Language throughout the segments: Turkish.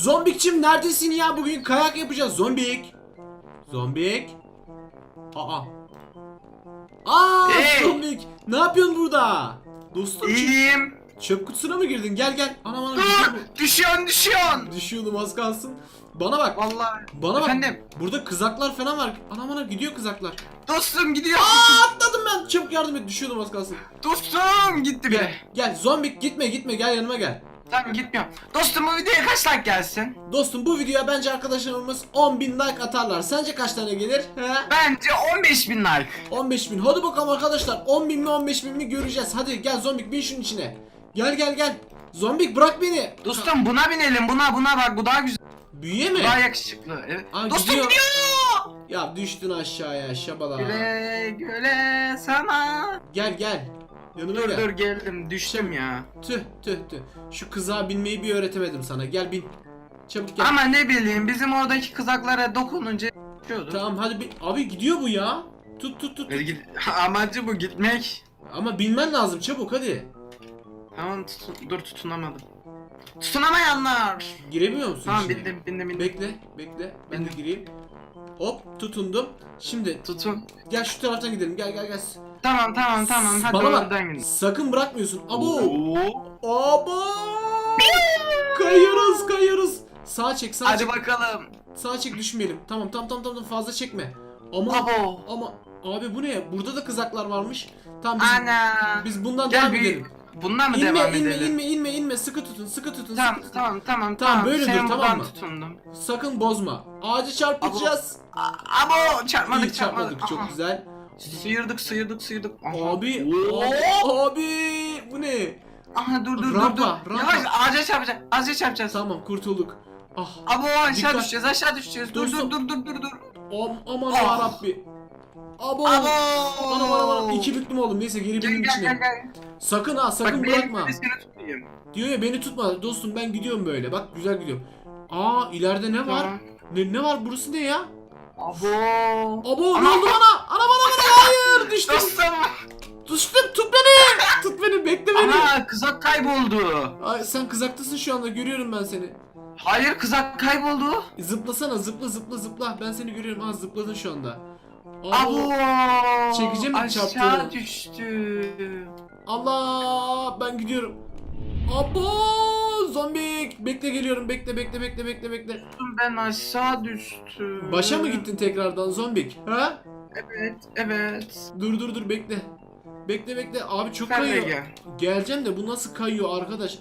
Zombikçim neredesin ya? Bugün kayak yapacağız. Zombik. Zombik. Aa. Aa Hey! Zombik. Ne yapıyorsun burada? Dostum İyiyim. çöp kutusuna mı girdin? Gel gel. Anam anam. Dur. Düşüyorsun düşüyorsun. Düşüyordum az kalsın. Bana bak. Vallahi. Bana bak. Efendim. Burada kızaklar falan var. Anam anam gidiyor kızaklar. Dostum gidiyor. Aa atladım ben. Çabuk yardım et. Düşüyordum az kalsın. Dostum gitti Gel. bile. Gel zombik gitme gitme gel yanıma gel. Tamam gitmiyorum. Dostum bu videoya kaç like gelsin? Dostum bu videoya bence arkadaşlarımız 10.000 like atarlar. Sence kaç tane gelir? He? Bence 15 bin like. 15 bin. Hadi bakalım arkadaşlar. 10 bin mi 15 bin mi göreceğiz. Hadi gel zombik bin şunun içine. Gel gel gel. Zombik bırak beni. Dostum buna binelim buna buna bak bu daha güzel. Büyüye mi? Daha yakışıklı. Evet. Aa, Dostum gidiyor. gidiyor. Ya düştün aşağıya şabala. Güle güle sana. Gel gel. Yanıma Dur gel. dur geldim düştüm ya. Tüh tüh tüh. Şu kıza binmeyi bir öğretemedim sana. Gel bin. Çabuk gel. Ama ne bileyim bizim oradaki kızaklara dokununca düşüyordu. Tamam hadi bin. Abi gidiyor bu ya. Tut tut tut. Böyle git- Amacı bu gitmek. Ama binmen lazım çabuk hadi. Tamam tutun, dur tutunamadım. Tutunamayanlar. Giremiyor musun Tamam içine? bindim bindim bindim. Bekle bekle. Ben de Bindim. gireyim. Hop tutundum. Şimdi Tutun. gel şu taraftan gidelim. Gel gel gel. Tamam tamam tamam hadi Bana bak. oradan gidelim. Sakın bırakmıyorsun. Abo. Abo. Kayıyoruz kayıyoruz. Sağ çek sağ Hadi çek. bakalım. Sağ çek düşmeyelim. Tamam tamam tamam tamam fazla çekme. Ama Abo. ama abi bu ne? Burada da kızaklar varmış. Tamam biz, Ana. biz bundan Gel devam bir edelim. Bundan mı İnme devam inme edelim? inme inme inme sıkı tutun sıkı tutun Tamam sıkı tutun. tamam tamam Tamam, tamam. böyle dur, Senin tamam mı? tutundum. Sakın bozma. Ağacı çarpacağız. A- Abo çarpmadık İyi çarpmadık çok Aha. güzel. Sıyırdık sıyırdık sıyırdık. Aha. Abi Oo. abi bu ne? Aha dur dur dur Rampa, dur. rampa. Yavaş ağaca çarpacağız. Ağaca çarpacağız. Tamam kurtulduk. Ah Abo aşağı Dikkat. düşeceğiz aşağı düşeceğiz. Dur dur dur dur dur dur. am, aman Ah. yarabbi. Abo. Abo. Anam anam anam iki büklüm oldum neyse geri gel içine. Sakın ha sakın Bak bırakma. Diyor ya beni tutma dostum ben gidiyorum böyle bak güzel gidiyorum. Aa ileride ne var? Ne, ne var burası ne ya? Abo. Abo ne oldu bana? Ana bana bana hayır düştüm. Dostum. Düştüm tut beni. Tut beni bekle beni. Ana kızak kayboldu. Ay, sen kızaktasın şu anda görüyorum ben seni. Hayır kızak kayboldu. Zıplasana zıpla zıpla zıpla ben seni görüyorum ha zıpladın şu anda. Abo. Çekeceğim mi Aşağı çarptı? düştü. Allah ben gidiyorum. Abo zombik bekle geliyorum bekle bekle bekle bekle bekle. Ben aşağı düştüm. Başa mı gittin tekrardan zombik? Ha? Evet evet. Dur dur dur bekle. Bekle bekle abi çok Sen de kayıyor. gel. Geleceğim de bu nasıl kayıyor arkadaş?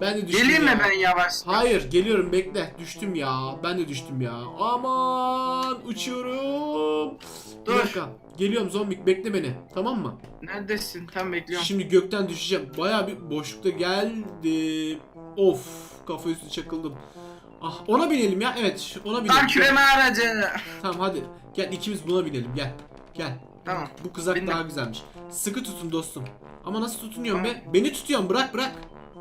Ben de düştüm Geleyim ya. mi ben yavaş? Hayır geliyorum bekle. Düştüm ya. Ben de düştüm ya. Aman uçuyorum. Bir Dur. dakika. Geliyorum zombik bekle beni. Tamam mı? Neredesin? Tam bekliyorum. Şimdi gökten düşeceğim. Baya bir boşlukta geldim. Of kafa üstü çakıldım. Ah ona binelim ya. Evet ona binelim. Tam küreme aracı. Tamam hadi. Gel ikimiz buna binelim gel. Gel. Tamam. Bu kızak Bindim. daha güzelmiş. Sıkı tutun dostum. Ama nasıl tutunuyorum Tamam. be? Beni tutuyorsun bırak bırak.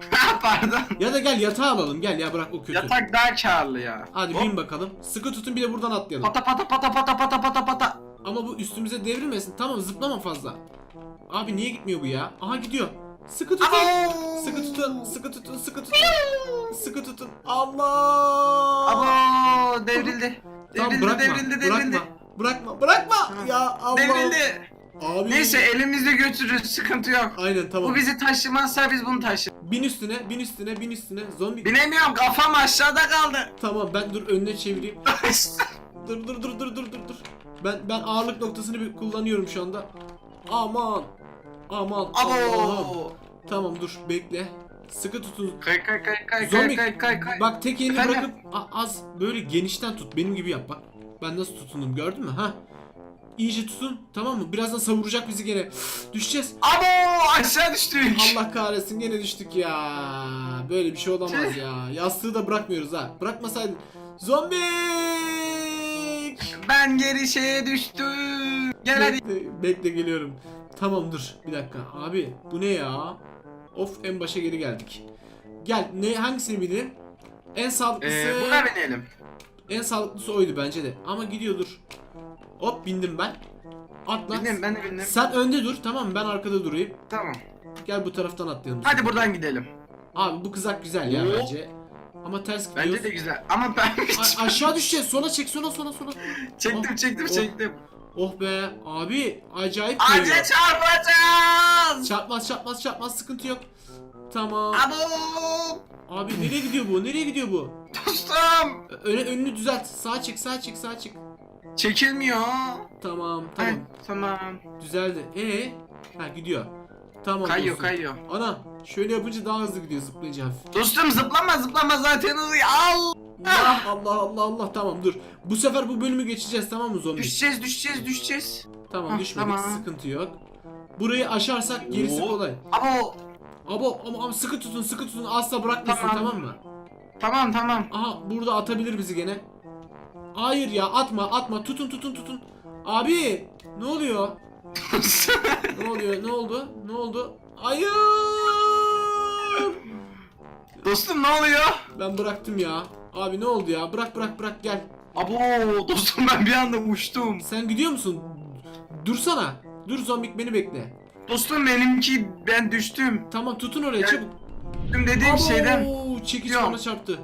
Pardon. Ya da gel yatağı alalım gel ya bırak o kötü. Yatak daha karlı ya. Hadi Hop. bin bakalım. Sıkı tutun bir de buradan atlayalım. Pata pata pata pata pata pata pata. Ama bu üstümüze devrilmesin. Tamam zıplama fazla. Abi niye gitmiyor bu ya? Aha gidiyor. Sıkı tutun. Abo. Sıkı tutun. Sıkı tutun. Sıkı tutun. Sıkı tutun. Allah. Abo devrildi. Tamam Devrildi bırakma. devrildi devrildi. Bırakma. Bırakma. Bırakma. Tamam. Ya Allah. Devrildi. Abi. Neyse elimizde götürürüz sıkıntı yok. Aynen tamam. Bu bizi taşımazsa biz bunu taşırız. Bin üstüne, bin üstüne, bin üstüne. Zombi. Binemiyorum kafam aşağıda kaldı. Tamam ben dur önüne çevireyim. Dur dur dur dur dur dur dur. Ben ben ağırlık noktasını bir kullanıyorum şu anda. Aman. Aman. Allah'ım. Abo. Tamam dur bekle. Sıkı tutun. Kay kay kay kay Zombi. kay kay kay kay. Bak tek elini Efendim? bırakıp a- az böyle genişten tut. Benim gibi yap bak. Ben nasıl tutundum gördün mü? Ha? İyice tutun tamam mı? Birazdan savuracak bizi gene. Düşeceğiz. Abo aşağı düştük. Allah kahretsin gene düştük ya. Böyle bir şey olamaz ya. Yastığı da bırakmıyoruz ha. Bırakmasaydın. Zombik! Ben geri şeye düştüm. Gel hadi. Bekle, bekle geliyorum. Tamam dur bir dakika. Abi bu ne ya? Of en başa geri geldik. Gel ne hangisini binelim? En sağlıklısı Ee, buna binelim. en sağlıklısı oydu bence de. Ama gidiyor dur. Hop bindim ben. Atla. Bindim ben de bindim. Sen önde dur tamam mı? Ben arkada durayım. Tamam. Gel bu taraftan atlayalım. Hadi buradan gidelim. Abi bu kızak güzel ya Oo. bence. Ama ters gidiyoruz. Bence de güzel. Ama ben A- aşağı düşeceğiz. Sola çek sola sola sola. çektim çektim Oh. çektim. Oh be abi acayip Acı kayıyor. çarpacağız. Çarpmaz çarpmaz çarpmaz sıkıntı yok. Tamam. Abo. Abi nereye gidiyor bu? Nereye gidiyor bu? Dostum. Öne önünü düzelt. Sağa çek, sağa çek, sağa çek. Çekilmiyor. Tamam, tamam. tamam. Düzeldi. Ee? Ha gidiyor. Tamam. Kayıyor dostum. kayıyor. Ana, şöyle yapınca daha hızlı gidiyor zıplayınca hafif. Dostum zıplama zıplama zaten hızlı. Al. Allah Allah Allah Allah tamam dur. Bu sefer bu bölümü geçeceğiz tamam mı zombi? Düşeceğiz düşeceğiz düşeceğiz. Tamam Hah, düşmedik tamam. sıkıntı yok. Burayı aşarsak gerisi Oo. kolay. Abo. Abo ama, ama sıkı tutun sıkı tutun asla bırakmasın Tamam. tamam mı? Tamam tamam. Aha burada atabilir bizi gene. Hayır ya atma atma tutun tutun tutun. Abi ne oluyor? Ne oluyor? Ne oldu? Ne oldu? Hayır! Dostum ne oluyor? Ben bıraktım ya. Abi ne oldu ya? Bırak bırak bırak gel. Abo dostum ben bir anda uçtum. Sen gidiyor musun? Dursana. Dur zombik beni bekle. Dostum benimki ben düştüm. Tamam tutun oraya Gel. çabuk. Düştüm dediğim Abo, şeyden. Çekiç Gidiyorum. bana çarptı.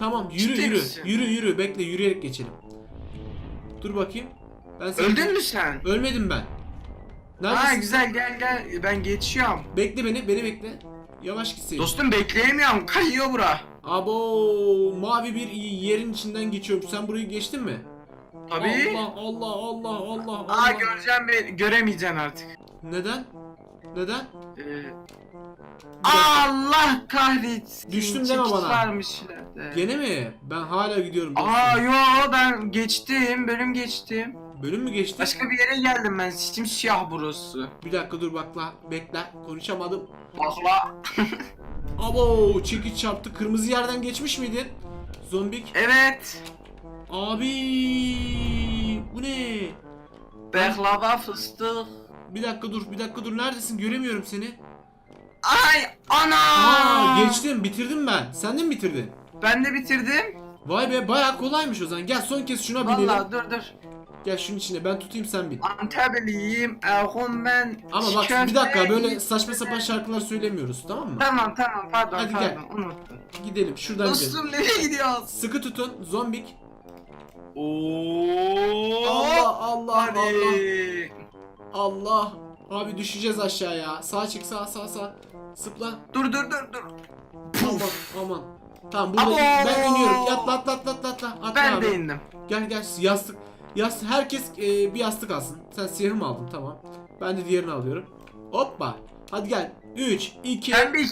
Tamam yürü Ciddi yürü. misin? Yürü yürü bekle yürüyerek geçelim. Dur bakayım. Ben seni- Öldün mü sen? Ölmedim ben. Neredesin? Ha güzel gel gel ben geçiyorum. Bekle beni, beni bekle. Yavaş gitseydin. Dostum bekleyemiyorum kayıyor bura. Abo, mavi bir yerin içinden geçiyorum. Sen burayı geçtin mi? Tabii. Allah Allah Allah Allah Allah. Aa göreceğim beni göremeyeceksin artık. Neden? Neden? Ee, Allah kahretsin. Düştüm deme Çekiç bana. varmış ileride. Gene mi? Ben hala gidiyorum. Aa yo ben geçtim bölüm geçtim. Bölüm mü geçti? Başka bir yere geldim ben seçim siyah burası. Bir dakika dur bakla. Bekle. Konuşamadım. Bakla. Abo, çekiç çarptı. Kırmızı yerden geçmiş miydin? Zombik. Evet. Abi, bu ne? Baklava fıstık. Bir dakika dur, bir dakika dur. Neredesin? Göremiyorum seni. Ay ana. Aa, geçtim, bitirdim ben. Sen de mi bitirdin? Ben de bitirdim. Vay be, bayağı kolaymış o zaman. Gel son kez şuna binelim. Vallahi dur dur. Gel şunun içine. Ben tutayım sen bin. Antabliyim. Erhun ben. Ama bak bir dakika böyle saçma sapan şarkılar söylemiyoruz tamam mı? Tamam tamam pardon Hadi gel. pardon unuttum. Gidelim şuradan gidelim. Dostum nereye gidiyoruz? Sıkı tutun zombik. Oo. Allah Allah Allah. Hadi. Allah. Abi düşeceğiz aşağıya. Sağ çık sağ sağ sağ. Sıpla. Dur dur dur dur. Aman aman. Tamam burada Abo! ben iniyorum. Atla atla atla atla atla. Atla Ben abi. de indim. Gel gel yastık. Yastık herkes e, bir yastık alsın. Sen siyahı mı aldın? Tamam. Ben de diğerini alıyorum. Hoppa. Hadi gel. 3 2 Pembik.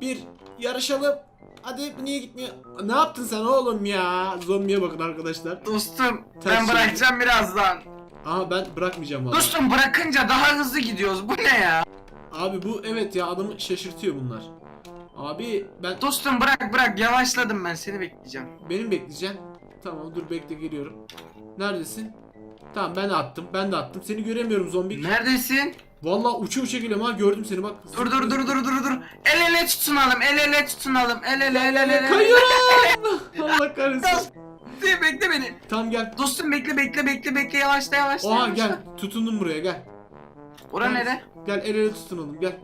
1 yarışalım. Hadi niye gitmiyor? Ne yaptın sen oğlum ya? Zombiye bakın arkadaşlar. Dostum Ters ben bırakacağım birazdan. Aha ben bırakmayacağım valla. Dostum bırakınca daha hızlı gidiyoruz. Bu ne ya? Abi bu evet ya adamı şaşırtıyor bunlar. Abi ben Dostum bırak bırak yavaşladım ben seni bekleyeceğim. benim bekleyeceğim. Tamam dur bekle geliyorum. Neredesin? Tamam ben de attım. Ben de attım. Seni göremiyorum zombi. Neredesin? Valla uça uça geliyorum ha gördüm seni bak. Dur dur dur dur dur dur. El ele tutunalım el ele tutunalım el ele el ele el ele. Kayıyorum. Allah kahretsin. Bekle, bekle beni. Tamam gel. Dostum bekle bekle bekle bekle yavaşla yavaşla. Oha yavaşla. gel. Tutundum buraya gel. Ora Gel. nere? Gel el ele tutunalım gel.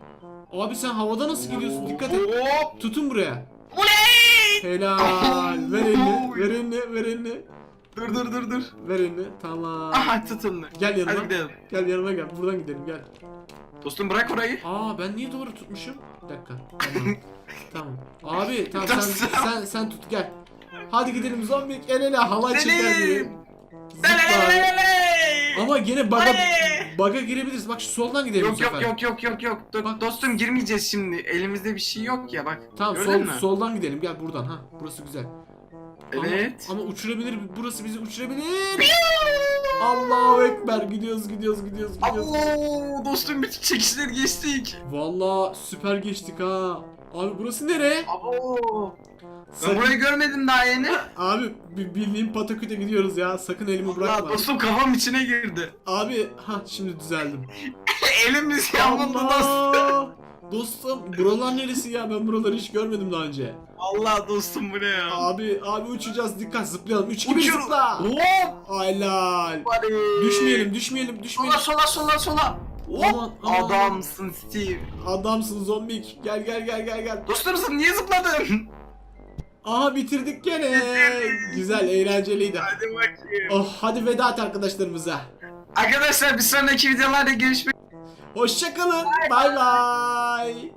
Abi sen havada nasıl gidiyorsun? Dikkat et. Hop. Tutun buraya. Oley! Helal. Ver elini. Ver elini. Ver elini. Dur dur dur dur. Ver elini. Tamam. Aha tutundu. Gel yanıma. Hadi gidelim. Gel yanıma gel. Buradan gidelim gel. Dostum bırak orayı. Aa ben niye doğru tutmuşum? Bir dakika. Tamam. tamam. Abi tamam sen, Dostum. sen sen tut gel. Hadi gidelim zombi el ele hava çeker gibi. Ama gene baga, baga girebiliriz. Bak şu soldan gidelim bu Yok yok sefer. yok yok yok yok. Do- Bak. Dostum girmeyeceğiz şimdi. Elimizde bir şey yok ya bak. Tamam Gördün sol, mü? soldan gidelim. Gel buradan ha. Burası güzel. Evet. Ama, uçurabilir. Burası bizi uçurabilir. Allahu ekber. Gidiyoruz gidiyoruz gidiyoruz gidiyoruz. Allah dostum bütün çekişleri geçtik. Vallahi süper geçtik ha. Abi burası nere? Abo. Ben Sakın- burayı görmedim daha yeni. Abi bi- bildiğin Pataküt'e gidiyoruz ya. Sakın elimi Allah bırakma. dostum kafam içine girdi. Abi ha şimdi düzeldim. Elimiz yanmadı dostum. Allah! Dostum buralar neresi ya? Ben buraları hiç görmedim daha önce. Allah dostum bu ne ya? Abi abi uçacağız. Dikkat zıplayalım. 3 gibi Uçuyor. zıpla. Hop. Helal. Hadi. Düşmeyelim, düşmeyelim, Sola düşmeyelim. sola sola sola. Hop. Aman. Adamsın Steve. Adamsın zombik. Gel gel gel gel gel. Dostumsun niye zıpladın? Aha bitirdik gene. Güzel eğlenceliydi. Hadi bakayım. Oh hadi veda et arkadaşlarımıza. Arkadaşlar bir sonraki videolarda görüşmek Hoşçakalın. Bay bay.